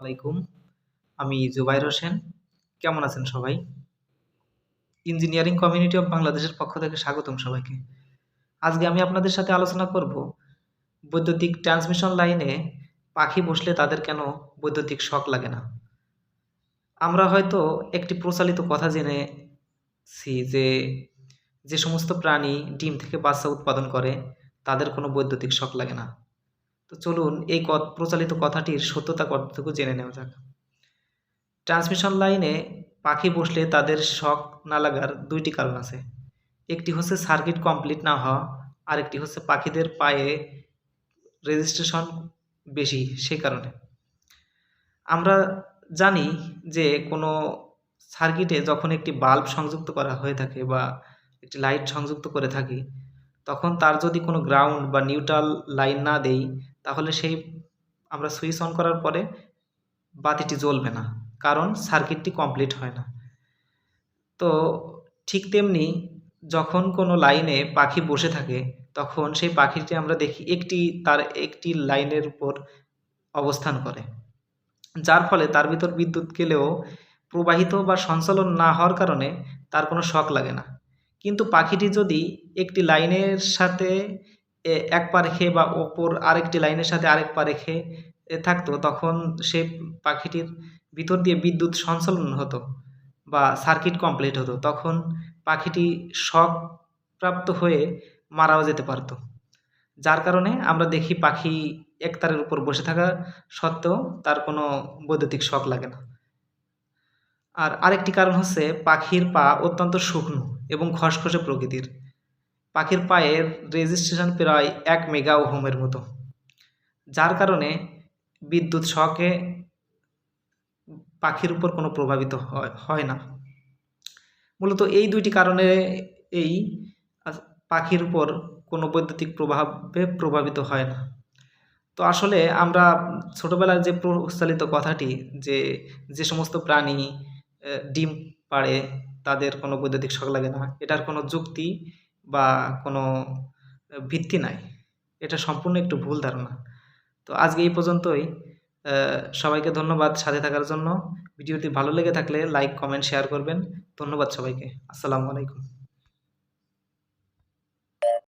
আলাইকুম। আমি জুবাইর হোসেন। কেমন আছেন সবাই? ইঞ্জিনিয়ারিং কমিউনিটি অফ বাংলাদেশের পক্ষ থেকে স্বাগতম সবাইকে। আজকে আমি আপনাদের সাথে আলোচনা করব বৈদ্যুতিক ট্রান্সমিশন লাইনে পাখি বসলে তাদের কেন বৈদ্যুতিক শখ লাগে না? আমরা হয়তো একটি প্রচলিত কথা জেনেছি যে যে সমস্ত প্রাণী ডিম থেকে বাচ্চা উৎপাদন করে, তাদের কোনো বৈদ্যুতিক শখ লাগে না। তো চলুন এই প্রচলিত কথাটির সত্যতা কতটুকু জেনে নেওয়া যাক। ট্রান্সমিশন লাইনে পাখি বসলে তাদের শক না লাগার দুইটি কারণ আছে। একটি হচ্ছে সার্কিট কমপ্লিট না হওয়া, আরেকটি হচ্ছে পাখিদের পায়ে রেজিস্ট্রেশন বেশি সেই কারণে। আমরা জানি যে কোনো সার্কিটে যখন একটি বাল্ব সংযুক্ত করা হয়ে থাকে বা একটি লাইট সংযুক্ত করে থাকি তখন তার যদি কোনো গ্রাউন্ড বা নিউট্রাল লাইন না দেই, তাহলে সেই আমরা সুইচ অন করার পরে বাতিটি জ্বলবে না, কারণ সার্কিটটি কমপ্লিট হয় না। তো ঠিক তেমনি যখন কোনো লাইনে পাখি বসে থাকে, তখন সেই পাখিটি আমরা দেখি একটি, তার একটি লাইনের উপর অবস্থান করে। যার ফলে তার ভিতর বিদ্যুৎ গেলেও প্রবাহিত বা সঞ্চালন না হওয়ার কারণে তার কোনো শক লাগে না। কিন্তু পাখিটি যদি একটি লাইনের সাথে এক পা রেখে বা ওপর আরেকটি লাইনের সাথে আরেক পা রেখে থাকতো, তখন সে পাখিটির ভিতর দিয়ে বিদ্যুৎ সঞ্চালন হতো বা সার্কিট কমপ্লিট হতো। তখন পাখিটি শক প্রাপ্ত হয়ে মারাও যেতে পারতো। যার কারণে আমরা দেখি পাখি এক তারের উপর বসে থাকা সত্ত্বেও তার কোনো বৈদ্যুতিক শক লাগে না। আর আরেকটি কারণ হচ্ছে পাখির পা অত্যন্ত শুকনো। এবং খসখসে প্রকৃতির। পাখির পায়ের রেজিস্ট্রেশন প্রায় এক মেগা ওহমের মতো। যার কারণে বিদ্যুৎ শকে পাখির উপর কোনো প্রভাবিত হয় না। মূলত এই দুইটি কারণে এই পাখির উপর কোনো বৈদ্যুতিক প্রভাবে প্রভাবিত হয় না। তো আসলে আমরা ছোটোবেলার যে প্রচলিত কথাটি যে যে সমস্ত প্রাণী ডিম পাড়ে তাদের কোনো বৈদ্যুতিক শখ লাগে না। এটার কোনো যুক্তি বা কোনো ভিত্তি নাই। এটা সম্পূর্ণ একটু ভুল ধারণা। তো আজকে এই পর্যন্তই। সবাইকে ধন্যবাদ সাথে থাকার জন্য। ভিডিওটি ভালো লেগে থাকলে লাইক, কমেন্ট, শেয়ার করবেন। ধন্যবাদ সবাইকে। আসসালামু আলাইকুম।